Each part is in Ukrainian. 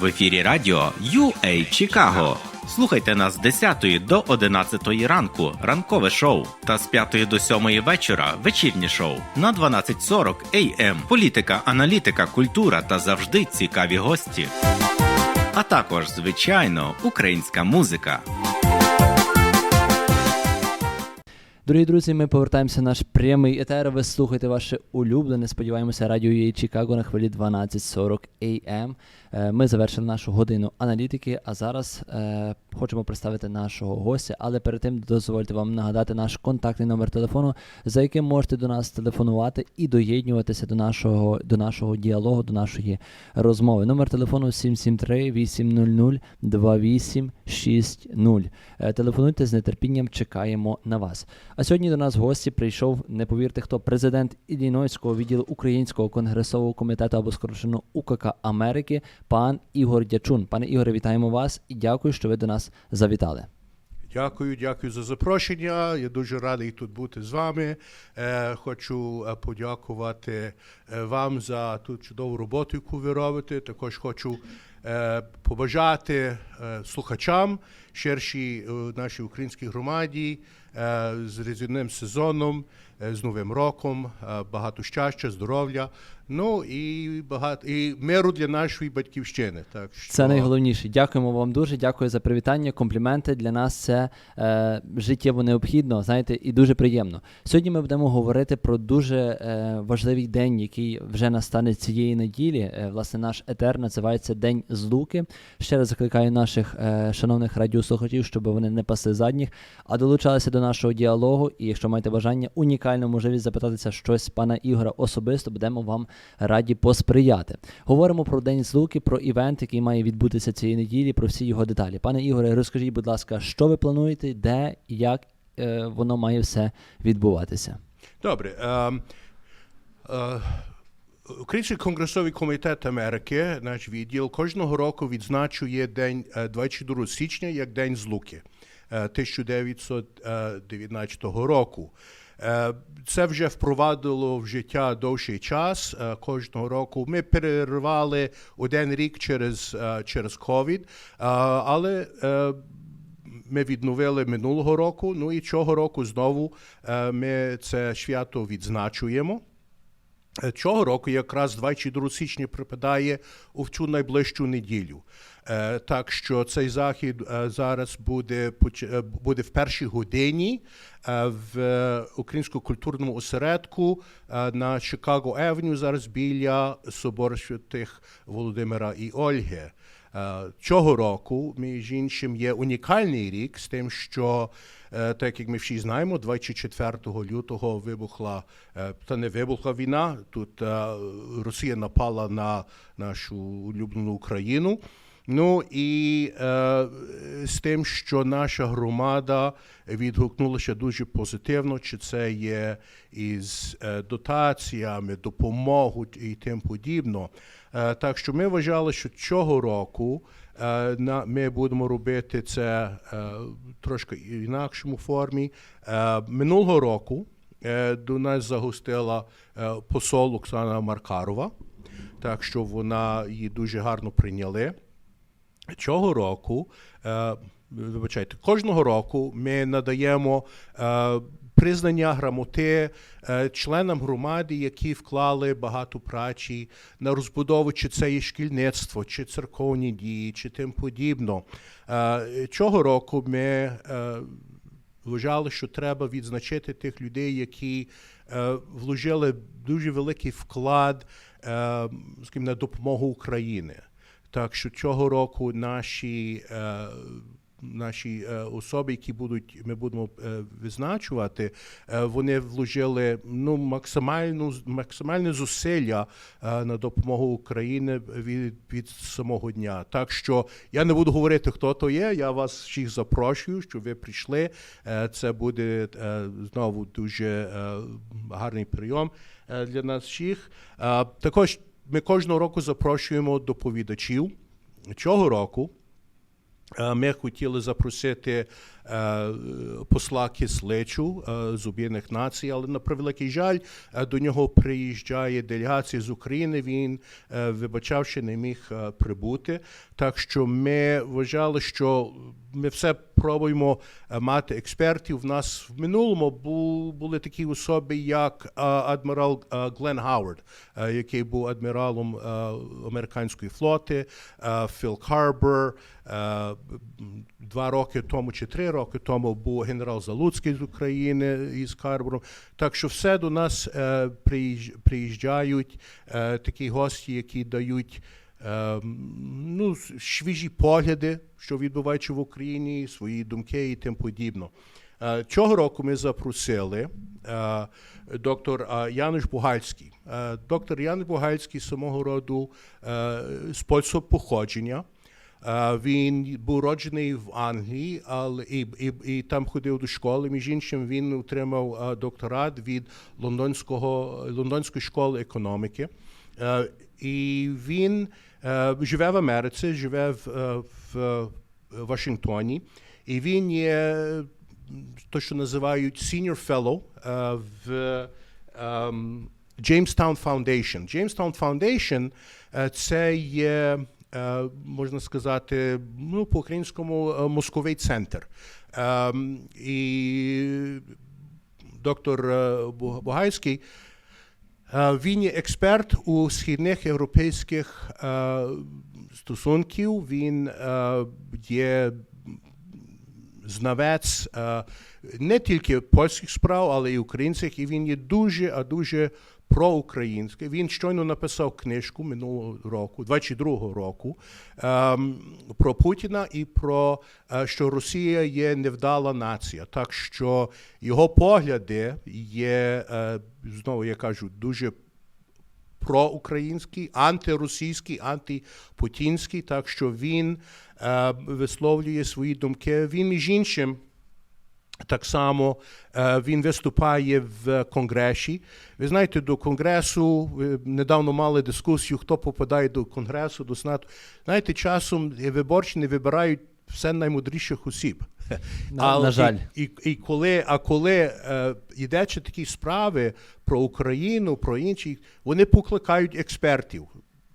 В ефірі радіо UA Чикаго. Слухайте нас з 10 до 11 ранку ранкове шоу та з 5 до 7 вечора вечірнє шоу на 12.40 AM. Політика, аналітика, культура та завжди цікаві гості. А також, звичайно, українська музика. Дорогі друзі, ми повертаємося в наш прямий етер. Ви слухаєте ваше улюблене, сподіваємося, радіо UA Чикаго на хвилі 12.40 AM. Е, Ми завершили нашу годину аналітики, а зараз е, хочемо представити нашого гостя. Але перед тим дозвольте вам нагадати наш контактний номер телефону, за яким можете до нас телефонувати і доєднюватися до нашого, до нашого діалогу, до нашої розмови. Номер телефону 773 800 2860. Е, Телефонуйте з нетерпінням, чекаємо на вас. А сьогодні до нас в гості прийшов, не повірте хто, президент Іллінойського відділу Українського конгресового комітету або скорочено УКК Америки, пан Ігор Дячун. Пане Ігоре, вітаємо вас і дякую, що ви до нас завітали. Дякую, дякую за запрошення. Я дуже радий тут бути з вами. Е, хочу е, подякувати е, вам за ту чудову роботу, яку ви робите. Також хочу побажати слухачам ширшій нашій українській громаді з різдвяним сезоном, з Новим роком, багато щастя, здоров'я. Ну і багато і миру для нашої батьківщини. Так що Це найголовніше. Дякуємо вам дуже. Дякую за привітання, компліменти. Для нас це е, життєво необхідно, знаєте, і дуже приємно. Сьогодні ми будемо говорити про дуже е, важливий день, який вже настане цієї неділі. Е, власне, наш етер називається День Злуки. Ще раз закликаю наших е, шановних радіослухачів, щоб вони не пасли задніх, а долучалися до нашого діалогу. І якщо маєте бажання, унікальну можливість запитатися щось пана Ігора особисто, будемо вам раді посприяти. Говоримо про День Злуки, про івент, який має відбутися цієї неділі, про всі його деталі. Пане Ігоре, розкажіть, будь ласка, що ви плануєте, де, і як е, воно має все відбуватися? Добре. Е, е, Український конгресовий комітет Америки, наш відділ, кожного року відзначує день е, 22 січня як День Злуки е, 1919 року. Е, Це вже впровадило в життя довший час. е, Кожного року ми перервали один рік через, е, через е, але ми відновили минулого року. Ну і цього року знову ми це свято відзначуємо. Е, Цього року якраз 22 січня припадає у цю найближчу неділю. Е, Так що цей захід е, зараз буде буде в першій годині в е, українському культурному осередку на Чикаго Евеню, зараз біля собору святих Володимира і Ольги. Е, Цього року, між іншим, є унікальний рік з тим, що е, так як ми всі знаємо, 24 лютого вибухла е, та не вибухла війна. Тут Росія напала на нашу улюблену Україну. Ну і е, з тим, що наша громада відгукнулася дуже позитивно, чи це є із е, дотаціями, допомогою і тим подібно. Е, так що ми вважали, що цього року е, на, ми будемо робити це е, трошки інакшому формі. Е, минулого року е, до нас загостила е, посол Оксана Маркарова, так що вона її дуже гарно прийняли. Цього року, е, вибачайте, кожного року ми надаємо е, признання грамоти е, членам громади, які вклали багато праці на розбудову, чи це є шкільництво, чи церковні дії, чи тим подібно. Цього року ми вважали, що треба відзначити тих людей, які вложили дуже великий вклад скажімо, на допомогу Україні. Так що цього року наші, е, наші е, особи, які будуть, ми будемо е, визначувати, вони вложили ну, максимальну, максимальне зусилля на допомогу Україні від, від самого дня. Так що я не буду говорити, хто то є. Я вас всіх запрошую, щоб ви прийшли. Це буде знову дуже гарний прийом для нас всіх. Також ми кожного року запрошуємо доповідачів. Цього року Е, Ми хотіли запросити посла Кисличу е, з Об'єднаних Націй, але на превеликий жаль, е, до нього приїжджає делегація з України. Він, е, вибачавши, не міг е, прибути. Так що ми вважали, що ми все пробуємо е, мати експертів. У нас в минулому були такі особи, як е, адмірал е, Глен Гауард, е, який був адміралом е, американської флоти, е, Філ Карбер. Е, Два роки тому чи три роки тому був генерал Залуцький з України із Карбером. Так що все до нас е, приїж- приїжджають е, такі гості, які дають е, ну, свіжі погляди, що відбувається в Україні, свої думки і тим подібно. Цього року ми запросили доктор Януш Бугальський. Доктор Януш Бугальський самого роду польського походження. Він був роджений в Англії, але і, і, і там ходив до школи. Між іншим, він отримав докторат від лондонського лондонської школи економіки. І він живе в Америці, живе в, в Вашингтоні, і він є то, що називають senior fellow в ем, Jamestown Foundation. Jamestown Foundation е, це є, можна сказати, ну, по-українському московий мозковий центр. Ем, І доктор е, Бугайський Е, Він є експерт у східних європейських е, стосунків. Він е, є знавець е, не тільки польських справ, але й українських. І він є дуже, а дуже проукраїнський. Він щойно написав книжку минулого року, 22-го року, ем, про Путіна і про е, що Росія є невдала нація. Так що його погляди є е, знову я кажу дуже проукраїнський, антиросійський, антипутінський, так що він е, висловлює свої думки. Він між іншим. Так само е, він виступає в конгресі. Ви знаєте, до конгресу недавно мали дискусію, хто попадає до конгресу, до сенату. Знаєте, часом виборці не вибирають все наймудріших осіб. На- на жаль. І, і, і коли, а коли е, такі справи про Україну, про інші, вони покликають експертів.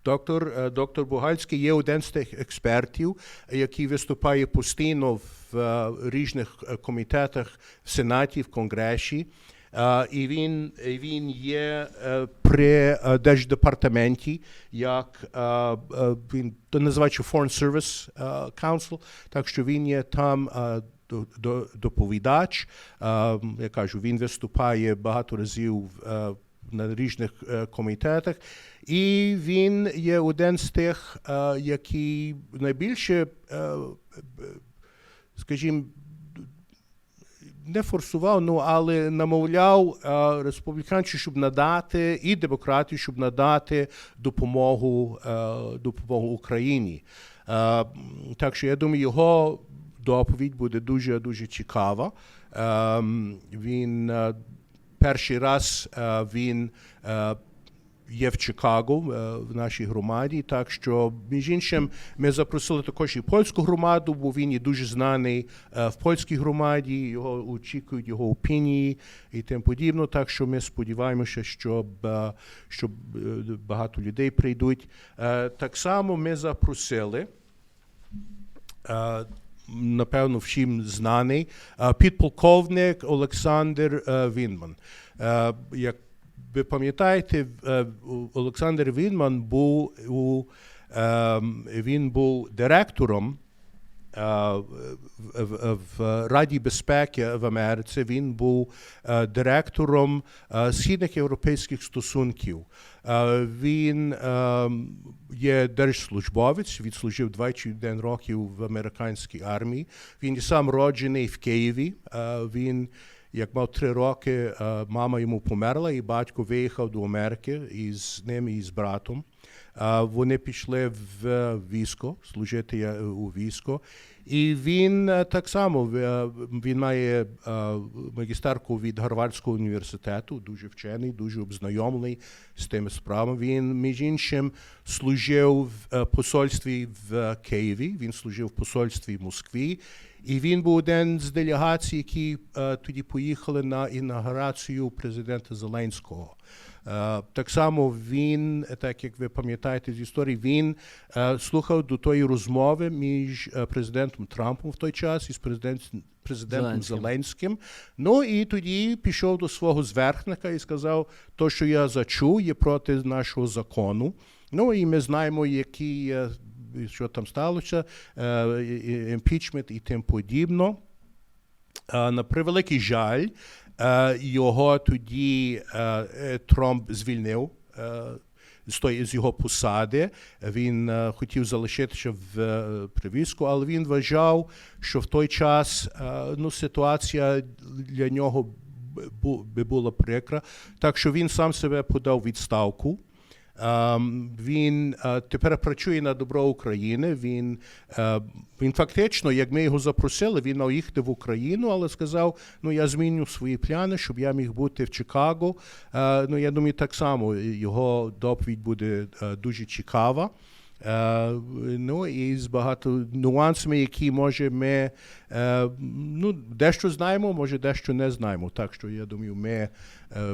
Доктор, е, доктор Бугальський є один з тих експертів, який виступає постійно в е, різних е, комітетах в Сенаті, в Конгресі. Е, І він, він є е, при е, Держдепартаменті, як він то називається Foreign Service Council, так що він є там до- до- доповідач. Я кажу, він виступає багато разів на різних комітетах, і він є один з тих, який найбільше, скажімо, не форсував, ну але намовляв е, республіканців, щоб надати і демократів, щоб надати допомогу, е, допомогу Україні. Е, так що я думаю, його доповідь буде дуже дуже цікава. Е, він перший раз він є в Чикаго е, в нашій громаді. Так що, між іншим, ми запросили також і польську громаду, бо він є дуже знаний е, в польській громаді. Його очікують його опінії і тим подібно. Так що ми сподіваємося, щоб, е, щоб е, багато людей прийдуть. Так само ми запросили. Напевно, всім знаний підполковник Олександр Вінман. Як ви пам'ятаєте, е, Олександр Вінман був у ем, він був директором е, в, Раді безпеки в Америці. Він був е, директором східних європейських стосунків. Він е, є держслужбовець, відслужив 21 років в американській армії. Він сам роджений в Києві. Він як мав три роки, е, мама йому померла, і батько виїхав до Америки із ним і з братом. Вони пішли в військо, служити е, у військо. І він е, так само е, він має е, магістерку від Гарвардського університету, дуже вчений, дуже обзнайомлений з тими справами. Він, між іншим, служив в е, посольстві в Києві, він служив в посольстві в Москві. І він був один з делегацій, які е, тоді поїхали на інаугурацію президента Зеленського. Е, так само він, так як ви пам'ятаєте з історії, він е, слухав до тої розмови між е, президентом Трампом в той час і з президент, президентом Зеленським. Зеленським. Ну і тоді пішов до свого зверхника і сказав: то, що я зачув, є проти нашого закону. Ну і ми знаємо, які що там сталося, е, імпічмент і тим подібно. Е, На превеликий жаль, е, його тоді Трамп звільнив. З його посади він хотів залишитися в е, привізку, але він вважав, що в той час ну, ситуація для нього би була прикра. Так що він сам себе подав відставку. Ем, Він е, тепер працює на добро України. Він, е, він фактично, як ми його запросили, він мав в Україну, але сказав: ну я зміню свої плани, щоб я міг бути в Чикаго. Е, Ну я думаю, так само його доповідь буде дуже цікава. Ну і з багато нюансами, які може ми ну, дещо знаємо, може дещо не знаємо. Так що я думаю, ми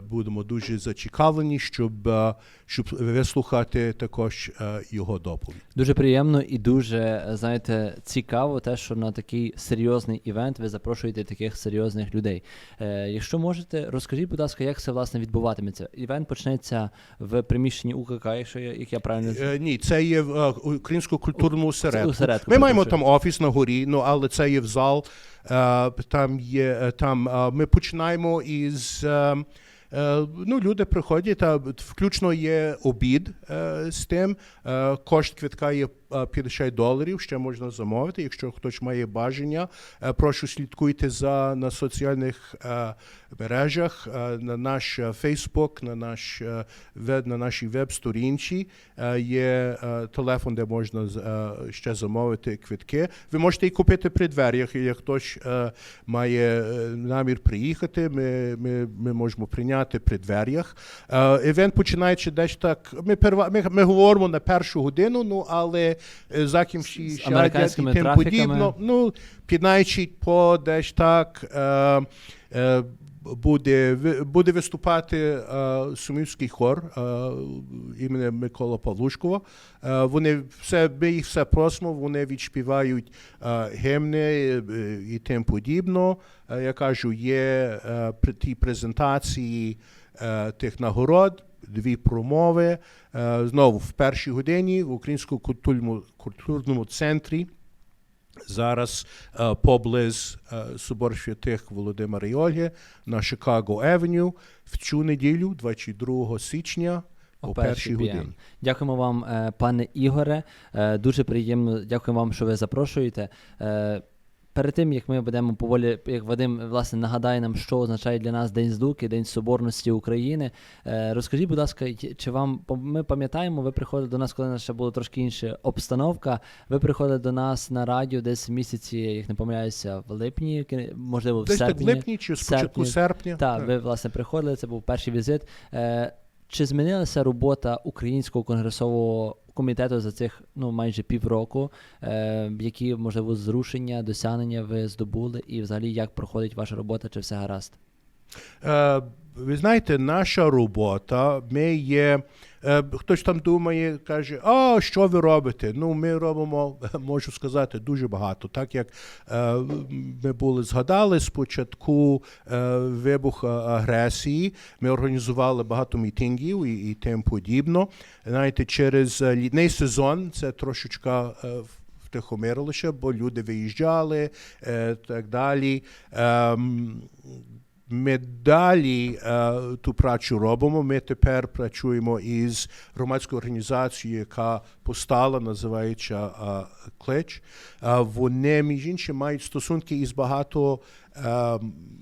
будемо дуже зацікавлені, щоб, е, щоб вислухати також е, його доповідь. Дуже приємно і дуже, е, знаєте, цікаво те, що на такий серйозний івент ви запрошуєте таких серйозних людей. Е, якщо можете, розкажіть, будь ласка, як це власне відбуватиметься? Івент почнеться в приміщенні УКК, якщо я, як я правильно Е, ні, це є в е, українському культурному осередку. осередку, Ми маємо там офіс на горі, ну але це є в зал. Е, Там є е, там. е, Ми починаємо із. Ну, люди приходять, а включно є обід з тим. Кошт квитка є 50 доларів, ще можна замовити. Якщо хтось має бажання, Е, прошу слідкуйте за на соціальних е, мережах, е, на наш е, Фейсбук, на наш е, на нашій веб-сторінці е, є е, телефон, де можна е, ще замовити квитки. Ви можете і купити при дверях. Як хтось е, має е, намір приїхати, ми, ми, ми можемо прийняти при дверях. Е, Івент починається десь так. Ми, перва, ми, ми говоримо на першу годину, ну але е, закінчі З сядять і тим подібно. Ну, піднаючи по десь так. Е, е, Буде, буде виступати е, сумівський хор е, імені Микола Павлушкова. Е, вони все, ми їх все просимо, вони відспівають е, гімни е, і тим подібно. Е, я кажу, є е, ті презентації е, тих нагород, дві промови. Е, знову в першій годині в Українському культурному, культурному центрі. Зараз е, поблиз е, собор святих Володимира і Ольги на Chicago Евеню в цю неділю, 22 січня, о першій годині. Дякуємо вам, пане Ігоре. Дуже приємно. Дякуємо вам, що ви запрошуєте. Перед тим як ми будемо поволі, як Вадим власне нагадає нам, що означає для нас День Здуки, День Соборності України. Е, Розкажіть, будь ласка, чи вам ми пам'ятаємо, ви приходили до нас, коли у нас ще була трошки інша обстановка. Ви приходили до нас на радіо десь в місяці, як не помиляюся, в липні, можливо, в Десь так в серпні. липні чи спочатку серпні. серпня. Так, ви власне приходили, це був перший візит. Е, чи змінилася робота Українського конгресового комітету за цих ну майже півроку? Е, які можливо зрушення, досягнення ви здобули, і взагалі як проходить ваша робота? Чи все гаразд? Е, ви знаєте, наша робота, ми є. е, Хтось там думає, каже, а що ви робите? Ну, ми робимо, можу сказати, дуже багато. Так як е, ми були згадали спочатку е, вибух е, агресії, ми організували багато мітингів і, і тим подібно. Знаєте, через е, літній сезон це трошечка. е, втихомирилося, бо люди виїжджали, е, так далі. Ем, ми далі е, ту працю робимо. Ми тепер працюємо із громадською організацією, яка постала, називається е, Клич. Е, вони, між іншим, мають стосунки із багато е,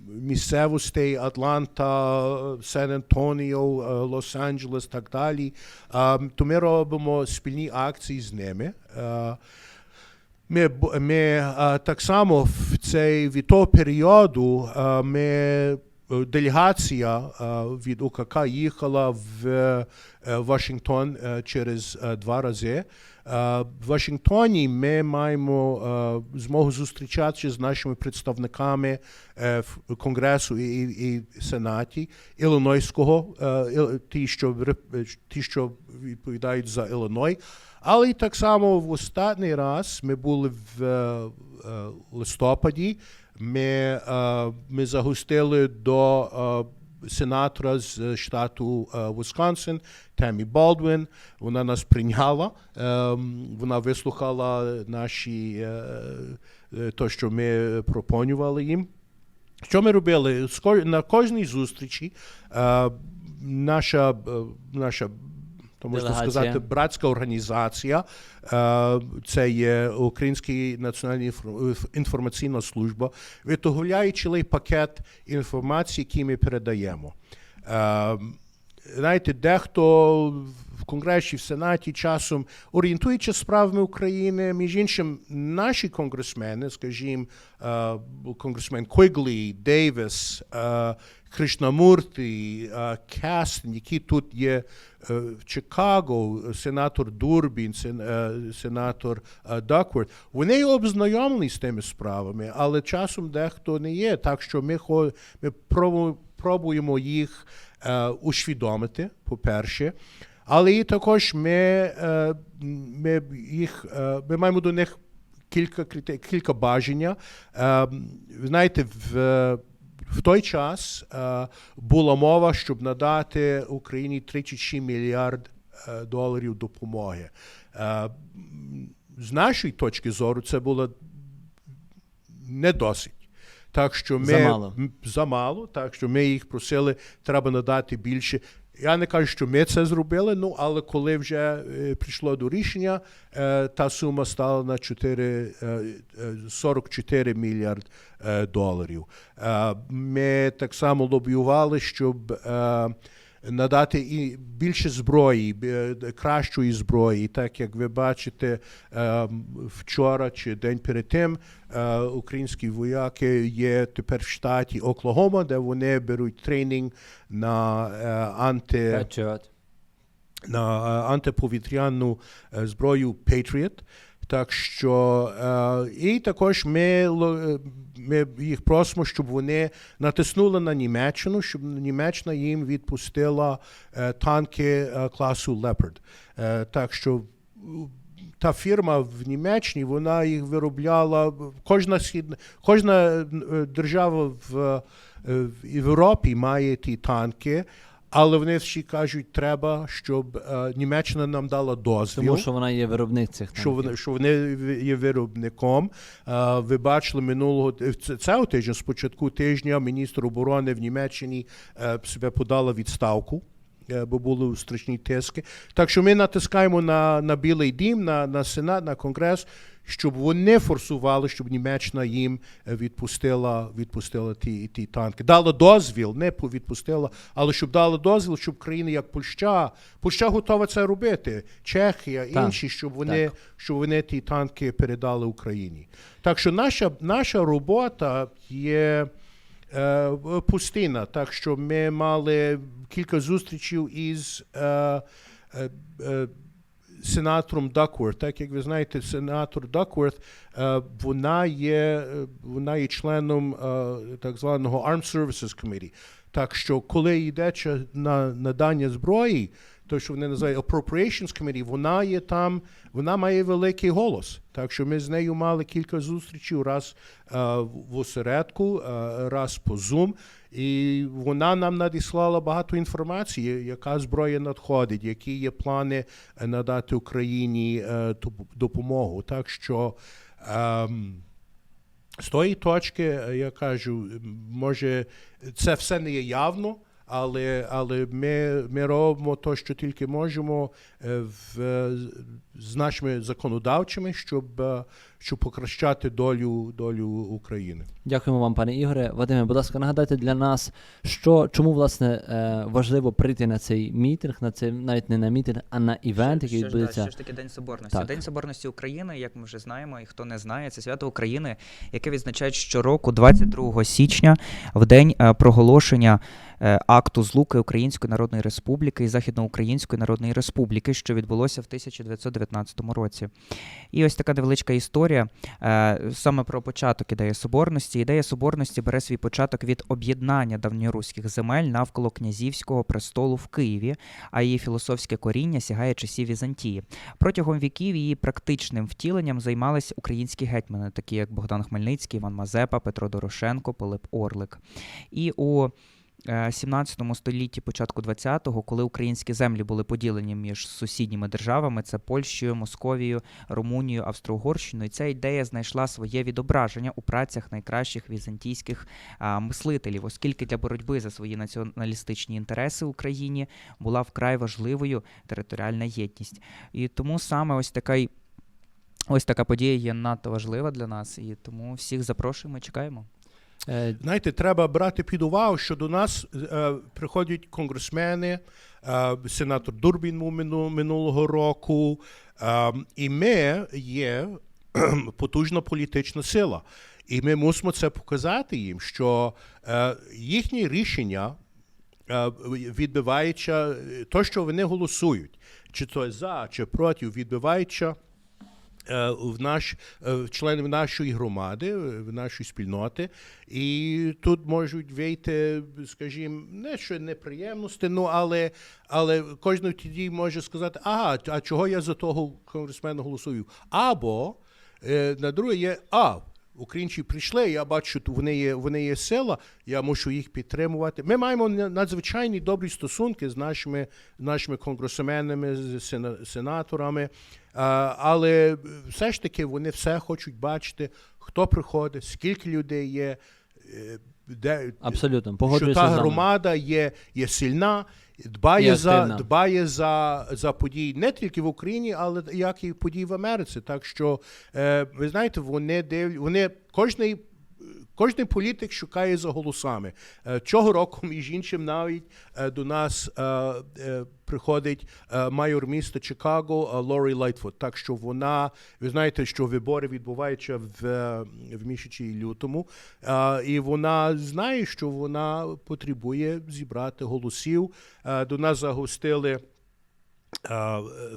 місцевостей Атланта, Сан-Антоніо, е, Лос-Анджелес, так далі. Е, то ми робимо спільні акції з ними. Е, ми, ми а, так само в цей від того періоду а, ми е, делегація е, від УКК їхала в е, Вашингтон е, через е, два рази. Е, В Вашингтоні ми маємо е, змогу зустрічатися з нашими представниками е, в Конгресу і, і, Сенаті Іллінойського, е, ті, що ті, що відповідають за Іллиной. Але так само в останній раз ми були в е, е, листопаді. Ми, е, ми загустили до е, сенатора з штату е, Вісконсин Темі Болдвін. Вона нас прийняла. Вона вислухала наші то, що ми пропонували їм. Що ми робили? На кожній зустрічі наша, наша то можна Делегація. сказати, братська організація. е, Це є Українська національна інфор- інформаційна служба, виготовляє цілий пакет інформації, який ми передаємо. Е, Знаєте, дехто в Конгресі, в Сенаті часом орієнтуючи справами України, між іншим, наші конгресмени, скажімо, е, конгресмен Квіглі, Дейвіс, Кришнамурти, е, які тут є е, в Чикаго, сенатор Дурбін, е, сенатор е, Дакворд, вони обзнайомлені з тими справами, але часом дехто не є. Так що ми, ми пробуємо їх усвідомити, по-перше. Але і також ми, ми, їх, ми маємо до них кілька, кілька бажання. Е, ви знаєте, в, в той час е, була мова, щоб надати Україні 36 мільярд е, доларів допомоги. Е, з нашої точки зору, це було не досить. Так що ми Замало. замало, так що ми їх просили, треба надати більше. Я не кажу, що ми це зробили, ну але коли вже е, прийшло до рішення, е, та сума стала на 4, е, е, 44 мільярд доларів. Ми так само лобіювали, щоб надати і більше зброї, кращої зброї. Так як ви бачите, е, вчора чи день перед тим е, українські вояки є тепер в штаті Оклахома, де вони беруть тренінг на е, анти на е, антиповітряну е, зброю Patriot. Так що е, і також ми, е, ми їх просимо, щоб вони натиснули на Німеччину, щоб Німеччина їм відпустила е, танки класу. Е, так що та фірма в Німеччині вона їх виробляла. Кожна східна, кожна держава в, в Європі має ті танки. Але вони всі кажуть, треба, щоб е, Німеччина нам дала дозвіл Тому що вона є виробник цих що вони, що вони є виробником. Е, Ви бачили минулого ц- цього тижня, спочатку тижня, міністр оборони в Німеччині е, себе подала відставку. е, Бо були страшні тиски. Так що ми натискаємо на, на Білий Дім, на, на Сенат, на Конгрес, щоб вони форсували, щоб Німеччина їм е, відпустила, відпустила ті, ті танки. Дала дозвіл, не відпустила, але щоб дала дозвіл, щоб країни як Польща, Польща готова це робити, Чехія, Так, інші, щоб вони, так. щоб вони ті танки передали Україні. Так що наша, наша робота є е, пустина. Так що ми мали кілька зустрічей із е, сенатором Дакворт. Так як ви знаєте, сенатор Дакворт, е, вона є, е, вона є членом е, так званого Armed Services Committee. Так що, коли йдеться на надання зброї, то що вони називають Appropriations Committee, вона є там, вона має великий голос. Так що ми з нею мали кілька зустрічей, раз е, в осередку, е, раз по Zoom. І вона нам надіслала багато інформації, яка зброя надходить, які є плани е, надати Україні ту допомогу. Так що ем, з тої точки, я кажу, може, це все не є явно, але, але ми, ми робимо те, що тільки можемо е, в, з нашими законодавчими, щоб, е, щоб покращати долю, долю України. Дякуємо вам, пане Ігоре. Вадиме, будь ласка, нагадайте для нас, що чому власне е, важливо прийти на цей мітинг, на цей навіть не на мітинг, а на івент, який що, ж, да, відбудеться. що ж таке День Соборності? Так. День Соборності України, як ми вже знаємо, і хто не знає, це свято України, яке відзначають щороку, 22 січня, в день е, проголошення е, акту злуки Української Народної Республіки і Західноукраїнської Народної Республіки, що відбулося в 1919 році. І ось така невеличка історія е, саме про початок ідеї соборності. Ідея соборності бере свій початок від об'єднання давньоруських земель навколо князівського престолу в Києві, а її філософське коріння сягає часів Візантії. Протягом віків її практичним втіленням займалися українські гетьмани, такі як Богдан Хмельницький, Іван Мазепа, Петро Дорошенко, Пилип Орлик. І у 17 столітті, початку 20-го, коли українські землі були поділені між сусідніми державами, це Польщею, Московією, Румунією, Австро-Угорщиною, ця ідея знайшла своє відображення у працях найкращих візантійських а, мислителів, оскільки для боротьби за свої націоналістичні інтереси в Україні була вкрай важливою територіальна єдність. І тому саме ось така ось така подія є надто важлива для нас, і тому всіх запрошуємо чекаємо. Е, Знаєте, треба брати під увагу, що до нас е, приходять конгресмени, е, сенатор Дурбін минулого року, е, і ми є потужна політична сила. І ми мусимо це показати їм, що е, їхні рішення е, відбиваються, то, що вони голосують, чи то за, чи проти, відбиваються е, в наш е, членів нашої громади, е, в нашої спільноти, і тут можуть вийти, скажімо, не що неприємності, ну але, але кожен тоді може сказати, ага, а чого я за того конгресмена голосую? Або е, на друге є а. Українці прийшли, я бачу, що вони є, вони є сила, я мушу їх підтримувати. Ми маємо на- надзвичайні добрі стосунки з нашими, нашими конгресменами, з сена- сенаторами, але все ж таки вони все хочуть бачити, хто приходить, скільки людей є, е, де, абсолютно, що та громада є, є сильна, І дбає, за, дбає за, за події не тільки в Україні, але як і події в Америці. Так що, е, ви знаєте, вони див, вони кожний. Кожний політик шукає за голосами. Е, Цього року, між іншим, навіть е, до нас е, приходить майор міста Чикаго Лорі Лайтфуд. Так що вона, ви знаєте, що вибори відбуваються в, в місяці лютому, і вона знає, що вона потребує зібрати голосів. До нас загостили.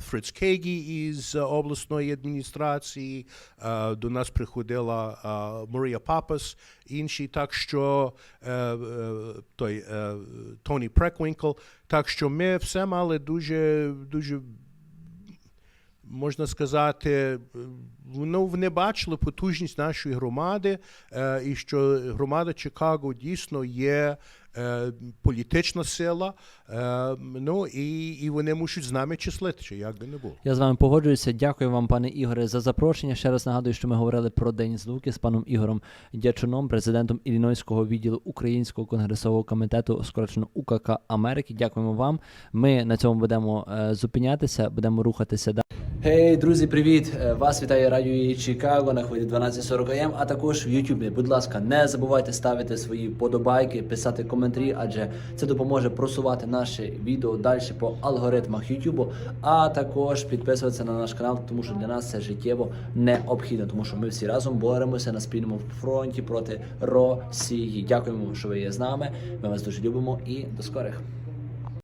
Фриц Кегі із е, обласної адміністрації, до нас приходила Марія Папас, інші, так що е, е, той Тоні Преквінкл. Так що ми все мали дуже, дуже можна сказати, ну, вони бачили потужність нашої громади, і що громада Чикаго дійсно є політична сила, е, ну і, і вони мусять з нами числитися, як би не було. Я з вами погоджуюся. Дякую вам, пане Ігоре, за запрошення. Ще раз нагадую, що ми говорили про День злуки з паном Ігорем Дячуном, президентом Іллінойського відділу Українського конгресового комітету, скорочено УКК Америки. Дякуємо вам. Ми на цьому будемо е, зупинятися, будемо рухатися далі. Гей, друзі, привіт! Е, Вас вітає радіо Чикаго на хвилі 1240 АМ, а також в Ютубі. Будь ласка, не забувайте ставити свої подобайки, писати коментарі, адже це допоможе просувати наші відео далі по алгоритмах Ютубу, а також підписуватися на наш канал, тому що для нас це життєво необхідно, тому що ми всі разом боремося на спільному фронті проти Росії. Дякуємо, що ви є з нами. Ми вас дуже любимо і до скорих.